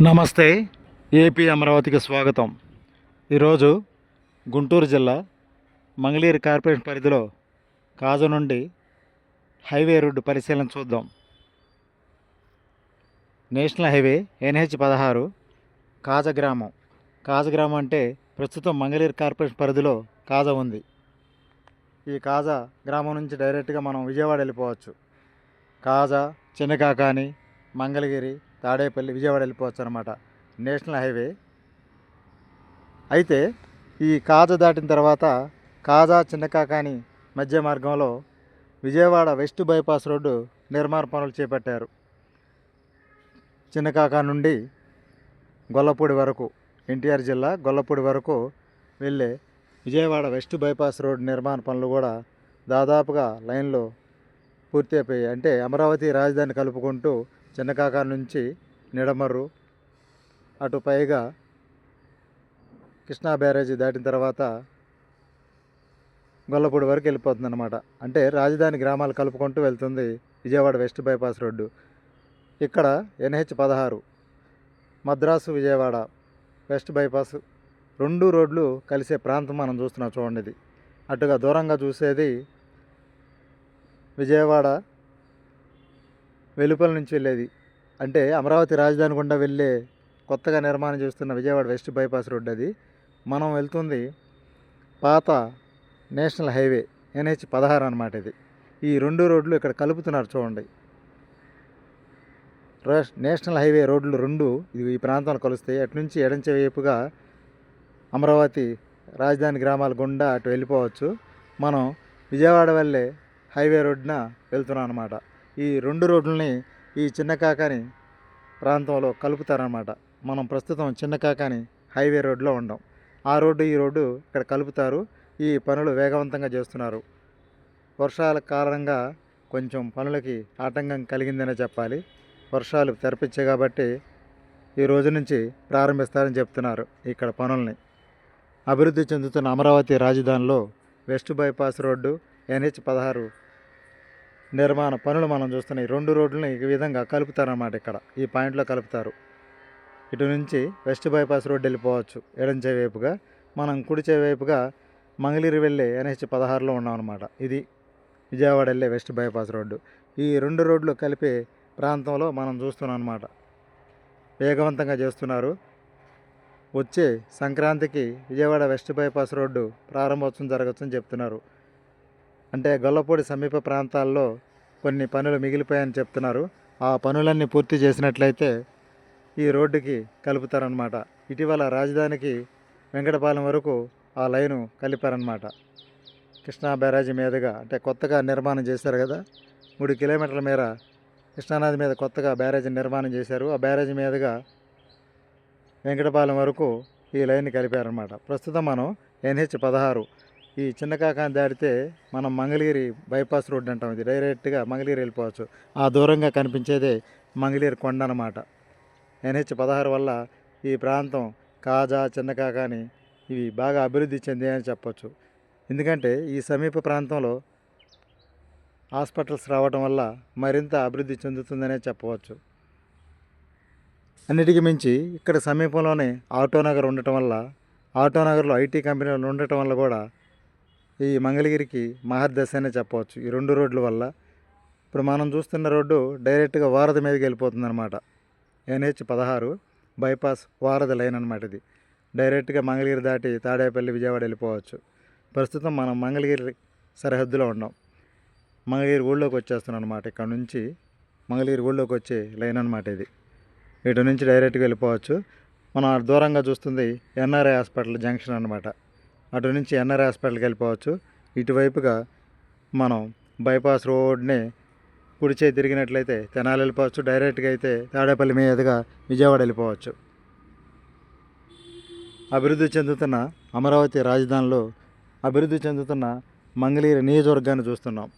నమస్తే ఏపీ అమరావతికి స్వాగతం. ఈరోజు గుంటూరు జిల్లా మంగళీరు కార్పొరేషన్ పరిధిలో కాజు నుండి హైవే రోడ్డు పరిశీలన చూద్దాం. నేషనల్ హైవే ఎన్హెచ్ పదహారు కాజ గ్రామం. కాజ గ్రామం అంటే ప్రస్తుతం మంగళీరు కార్పొరేషన్ పరిధిలో కాజ ఉంది. ఈ కాజ గ్రామం నుంచి డైరెక్ట్గా మనం విజయవాడ వెళ్ళిపోవచ్చు. కాజా చిన్నకాకాని మంగళగిరి తాడేపల్లి విజయవాడ వెళ్ళిపోవచ్చు అనమాట నేషనల్ హైవే. అయితే ఈ కాజా దాటిన తర్వాత కాజా చిన్నకాకాని మధ్య మార్గంలో విజయవాడ వెస్ట్ బైపాస్ రోడ్డు నిర్మాణ పనులు చేపట్టారు. చిన్నకాకా నుండి గొల్లపూడి వరకు ఎన్టీఆర్ జిల్లా గొల్లపూడి వరకు వెళ్ళే విజయవాడ వెస్ట్ బైపాస్ రోడ్డు నిర్మాణ పనులు కూడా దాదాపుగా లైన్లో పూర్తి అయిపోయాయి అంటే అమరావతి రాజధాని కలుపుకుంటూ చిన్నకాక నుంచి నిడమర్రు అటు పైగా కృష్ణా బ్యారేజీ దాటిన తర్వాత గొల్లపూడి వరకు వెళ్ళిపోతుంది అనమాట అంటే రాజధాని గ్రామాలు కలుపుకుంటూ వెళ్తుంది విజయవాడ వెస్ట్ బైపాస్ రోడ్డు. ఇక్కడ ఎన్హెచ్ పదహారు మద్రాసు విజయవాడ వెస్ట్ బైపాస్ రెండు రోడ్లు కలిసే ప్రాంతం మనం చూస్తున్నాం చూడండి ఇది. అటుగా దూరంగా చూసేది విజయవాడ వెలుపల నుంచి వెళ్ళేది. అంటే అమరావతి రాజధాని గుండా వెళ్ళే కొత్తగా నిర్మాణం చేస్తున్న విజయవాడ వెస్ట్ బైపాస్ రోడ్ అది. మనం వెళ్తుంది పాత నేషనల్ హైవే ఎన్హెచ్ పదహారు అనమాట ఇది. ఈ రెండు రోడ్లు ఇక్కడ కలుపుతున్నారు చూడండి. నేషనల్ హైవే రోడ్లు రెండు ఇది ఈ ప్రాంతంలో కలుస్తాయి. అటు నుంచి ఎడంచె వైపుగా అమరావతి రాజధాని గ్రామాల గుండా అటు వెళ్ళిపోవచ్చు. మనం విజయవాడ వెళ్ళే హైవే రోడ్డున వెళ్తున్నాం అనమాట ఈ రెండు రోడ్లని ఈ చిన్న కాకాని ప్రాంతంలో కలుపుతారనమాట మనం ప్రస్తుతం చిన్న కాకాని హైవే రోడ్లో ఉండం. ఆ రోడ్డు ఈ రోడ్డు ఇక్కడ కలుపుతారు. ఈ పనులు వేగవంతంగా చేస్తున్నారు. వర్షాల కారణంగా కొంచెం పనులకి ఆటంకం కలిగిందనే చెప్పాలి. వర్షాలు తెరపించాయి కాబట్టి ఈ రోజు నుంచి ప్రారంభిస్తారని చెప్తున్నారు ఇక్కడ పనుల్ని. అభివృద్ధి చెందుతున్న అమరావతి రాజధానిలో వెస్ట్ బైపాస్ రోడ్డు ఎన్హెచ్ పదహారు నిర్మాణ పనులు మనం చూస్తున్నాయి. రెండు రోడ్లను ఈ విధంగా కలుపుతారన్నమాట ఇక్కడ. ఈ పాయింట్లో కలుపుతారు. ఇటు నుంచి వెస్ట్ బైపాస్ రోడ్డు వెళ్ళిపోవచ్చు. ఎడంచే వైపుగా. మనం కుడిచే వైపుగా మంగళగిరి వెళ్ళే ఎన్హెచ్ పదహారులో ఉన్నాం అనమాట ఇది విజయవాడ వెళ్ళే వెస్ట్ బైపాస్ రోడ్డు. ఈ రెండు రోడ్లు కలిపే ప్రాంతంలో మనం చూస్తున్నాం అనమాట వేగవంతంగా చేస్తున్నారు. వచ్చే సంక్రాంతికి విజయవాడ వెస్ట్ బైపాస్ రోడ్డు ప్రారంభోత్సవం జరగచ్చని చెప్తున్నారు. అంటే గొల్లపూడి సమీప ప్రాంతాల్లో కొన్ని పనులు మిగిలిపోయాయని చెప్తున్నారు. ఆ పనులన్నీ పూర్తి చేసినట్లయితే ఈ రోడ్డుకి కలుపుతారనమాట ఇటీవల రాజధానికి వెంకటపాలెం వరకు ఆ లైను కలిపారనమాట కృష్ణా బ్యారాజీ మీదుగా అంటే కొత్తగా నిర్మాణం చేశారు కదా. మూడు కిలోమీటర్ల మేర కృష్ణానది మీద కొత్తగా బ్యారేజీ నిర్మాణం చేశారు. ఆ బ్యారేజీ మీదుగా వెంకటపాలెం వరకు ఈ లైన్ కలిపారనమాట ప్రస్తుతం మనం ఎన్హెచ్ పదహారు ఈ చిన్న కాకాని దాటితే మనం మంగళగిరి బైపాస్ రోడ్ అంటాం ఇది. డైరెక్ట్గా మంగళగిరి వెళ్ళిపోవచ్చు. ఆ దూరంగా కనిపించేదే మంగళగిరి కొండ అన్నమాట. ఎన్హెచ్ పదహారు వల్ల ఈ ప్రాంతం కాజా చిన్న కాకాని ఇవి బాగా అభివృద్ధి చెందాయని చెప్పొచ్చు. ఎందుకంటే ఈ సమీప ప్రాంతంలో హాస్పిటల్స్ రావడం వల్ల మరింత అభివృద్ధి చెందుతుందనే చెప్పవచ్చు. అన్నిటికీ మించి ఇక్కడ సమీపంలోనే ఆటోనగర్ ఉండటం వల్ల ఆటోనగర్లో ఐటీ కంపెనీలు ఉండటం వల్ల కూడా ఈ మంగళగిరికి మహర్దశ అనే చెప్పవచ్చు. ఈ రెండు రోడ్ల వల్ల ఇప్పుడు మనం చూస్తున్న రోడ్డు డైరెక్ట్గా వారధి మీదకి వెళ్ళిపోతుంది అనమాట ఎన్హెచ్ పదహారు బైపాస్ వారధి లైన్ అనమాట ఇది. డైరెక్ట్గా మంగళగిరి దాటి తాడేపల్లి విజయవాడ వెళ్ళిపోవచ్చు. ప్రస్తుతం మనం మంగళగిరి సరిహద్దులో ఉన్నాం. మంగళగిరి ఊళ్ళోకి వచ్చేస్తున్నాం అనమాట ఇక్కడ నుంచి మంగళగిరి ఊళ్ళోకి వచ్చే లైన్ అనమాట ఇది. ఇటు నుంచి డైరెక్ట్గా వెళ్ళిపోవచ్చు. మనం దూరంగా చూస్తుంది ఎన్ఆర్ఐ హాస్పిటల్ జంక్షన్ అనమాట అటు నుంచి ఎన్ఆర్ హాస్పిటల్కి వెళ్ళిపోవచ్చు. ఇటువైపుగా మనం బైపాస్ రోడ్ని కుడి చేయి తిరిగినట్లయితే తెనాలి వెళ్ళిపోవచ్చు. డైరెక్ట్గా అయితే తాడేపల్లి మీదుగా విజయవాడ వెళ్ళిపోవచ్చు. అభివృద్ధి చెందుతున్న అమరావతి రాజధానిలో అభివృద్ధి చెందుతున్న మంగళగిరి నియోజకవర్గాన్ని చూస్తున్నాం.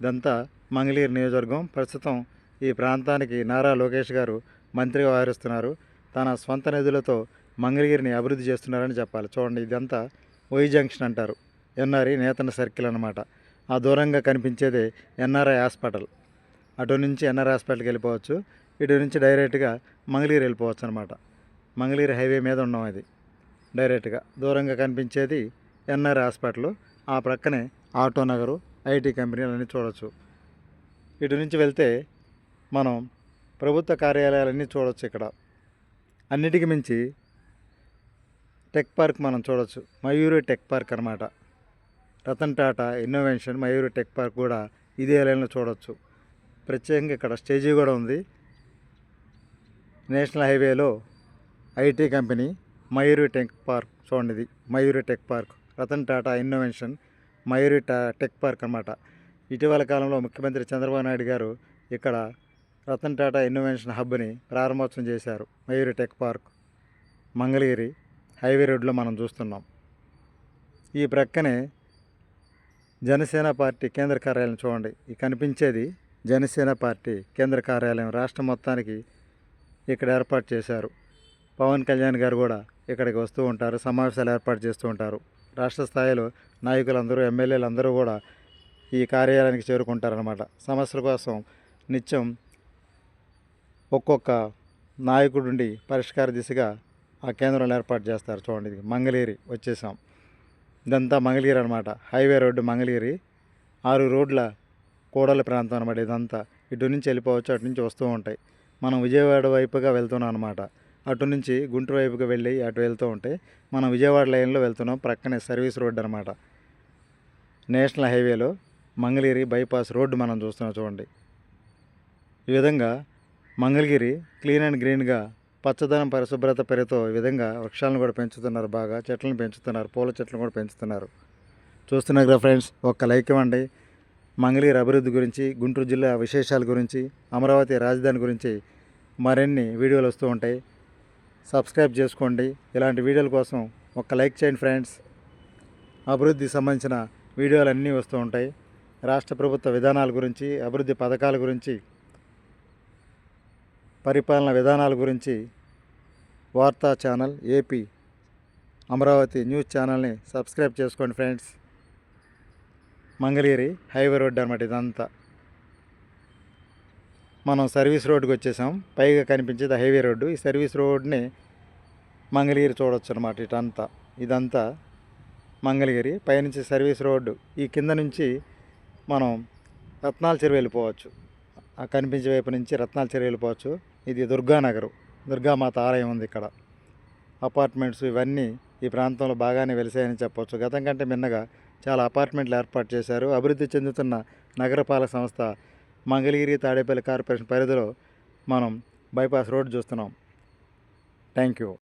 ఇదంతా మంగళగిరి నియోజకవర్గం. ప్రస్తుతం ఈ ప్రాంతానికి నారా లోకేష్ గారు మంత్రిగా వ్యవహరిస్తున్నారు. తన స్వంత నిధులతో మంగళగిరిని అభివృద్ధి చేస్తున్నారని చెప్పాలి. చూడండి ఇదంతా వై జంక్షన్ అంటారు. ఎన్ఆర్ఐ నేతన సర్కిల్ అనమాట ఆ దూరంగా కనిపించేదే ఎన్ఆర్ఐ హాస్పిటల్. అటు నుంచి ఎన్ఆర్ఐ హాస్పిటల్కి వెళ్ళిపోవచ్చు. ఇటు నుంచి డైరెక్ట్గా మంగళగిరి వెళ్ళిపోవచ్చు అనమాట మంగళగిరి హైవే మీద ఉన్నాం అది. డైరెక్ట్గా దూరంగా కనిపించేది ఎన్ఆర్ హాస్పిటల్. ఆ ప్రక్కనే ఆటో నగరు ఐటీ కంపెనీలన్నీ చూడొచ్చు. ఇటు నుంచి వెళ్తే మనం ప్రభుత్వ కార్యాలయాలన్నీ చూడొచ్చు ఇక్కడ. అన్నిటికీ మించి టెక్ పార్క్ మనం చూడొచ్చు. మయూరి టెక్ పార్క్ అనమాట Ratan Tata innovation Mayuri tech park కూడా ఇదే లైన్లో చూడొచ్చు. ప్రత్యేకంగా ఇక్కడ స్టేజీ కూడా ఉంది. నేషనల్ హైవేలో IT company Mayuri tech park చూడండి ఇది. Mayuri tech park. Ratan Tata innovation Mayuri టా టెక్ పార్క్ అన్నమాట. ఇటీవల కాలంలో ముఖ్యమంత్రి చంద్రబాబు నాయుడు గారు ఇక్కడ రతన్ టాటా ఇన్నోవేషన్ హబ్ని ప్రారంభోత్సవం చేశారు. Mayuri tech park. Mangalagiri highway రోడ్లో మనం చూస్తున్నాం. ఈ ప్రక్కనే జనసేన పార్టీ కేంద్ర కార్యాలయం చూడండి. ఈ కనిపించేది జనసేన పార్టీ కేంద్ర కార్యాలయం. రాష్ట్రం మొత్తానికి ఇక్కడ ఏర్పాటు చేశారు. పవన్ కళ్యాణ్ గారు కూడా ఇక్కడికి వస్తూ ఉంటారు. సమావేశాలు ఏర్పాటు చేస్తూ ఉంటారు. రాష్ట్ర స్థాయిలో నాయకులందరూ ఎమ్మెల్యేలు అందరూ కూడా ఈ కార్యాలయానికి చేరుకుంటారనమాట సమస్యల కోసం నిత్యం ఒక్కొక్క నాయకుడుండి పరిష్కార దిశగా ఆ కేంద్రంలో ఏర్పాటు చేస్తారు చూడండి. ఇది మంగళగిరి వచ్చేసాం. ఇదంతా మంగళగిరి అనమాట హైవే రోడ్డు మంగళగిరి ఆరు రోడ్ల కోడల ప్రాంతం అనమాట ఇదంతా. ఇటు నుంచి వెళ్ళిపోవచ్చు అటు నుంచి వస్తూ ఉంటాయి. మనం విజయవాడ వైపుగా వెళ్తున్నాం అనమాట అటు నుంచి గుంటూరు వైపుగా వెళ్ళి అటు వెళ్తూ ఉంటే మనం విజయవాడ లైన్లో వెళ్తున్నాం ప్రక్కనే సర్వీస్ రోడ్డు అనమాట నేషనల్ హైవేలో మంగళగిరి బైపాస్ రోడ్డు మనం చూస్తున్నాం చూడండి. ఈ విధంగా మంగళగిరి క్లీన్ అండ్ గ్రీన్గా పచ్చదనం పరిశుభ్రత పేరుతో ఈ విధంగా వృక్షాలను కూడా పెంచుతున్నారు బాగా చెట్లను పెంచుతున్నారు పూల చెట్లను కూడా పెంచుతున్నారు. చూస్తున్నారు కదా ఫ్రెండ్స్ ఒక్క లైక్ ఇవ్వండి. మంగళగిరి అభివృద్ధి గురించి గుంటూరు జిల్లా విశేషాల గురించి అమరావతి రాజధాని గురించి మరిన్ని వీడియోలు వస్తూ ఉంటాయి. సబ్స్క్రైబ్ చేసుకోండి. ఇలాంటి వీడియోల కోసం ఒక్క లైక్ చేయండి ఫ్రెండ్స్. అభివృద్ధికి సంబంధించిన వీడియోలు అన్నీ వస్తూ ఉంటాయి. రాష్ట్ర ప్రభుత్వ విధానాల గురించి అభివృద్ధి పథకాల గురించి పరిపాలన విధానాల గురించి వార్తా ఛానల్ ఏపీ అమరావతి న్యూస్ ఛానల్ని సబ్స్క్రైబ్ చేసుకోండి ఫ్రెండ్స్. మంగళగిరి హైవే రోడ్డు అనమాట ఇదంతా. మనం సర్వీస్ రోడ్డుకి వచ్చేసాం. పైగా కనిపించేది హైవే రోడ్డు. ఈ సర్వీస్ రోడ్ని మంగళగిరి చూడొచ్చు అనమాట ఇటంతా. ఇదంతా మంగళగిరి. పైనుంచి సర్వీస్ రోడ్డు. ఈ కింద నుంచి మనం రత్నాల చెరువు వెళ్ళిపోవచ్చు. ఆ కనిపించే వైపు నుంచి రత్నాల చెరువు వెళ్ళిపోవచ్చు. ఇది దుర్గానగరం. దుర్గామాత ఆలయం ఉంది ఇక్కడ. అపార్ట్మెంట్స్ ఇవన్నీ ఈ ప్రాంతంలో బాగానే వెలిసాయని చెప్పవచ్చు గతం కంటే మిన్నగా చాలా అపార్ట్మెంట్లు ఏర్పాటు చేశారు. అభివృద్ధి చెందుతున్న నగరపాలక సంస్థ మంగళగిరి తాడేపల్లి కార్పొరేషన్ పరిధిలో మనం బైపాస్ రోడ్ చూస్తున్నాం. Thank you.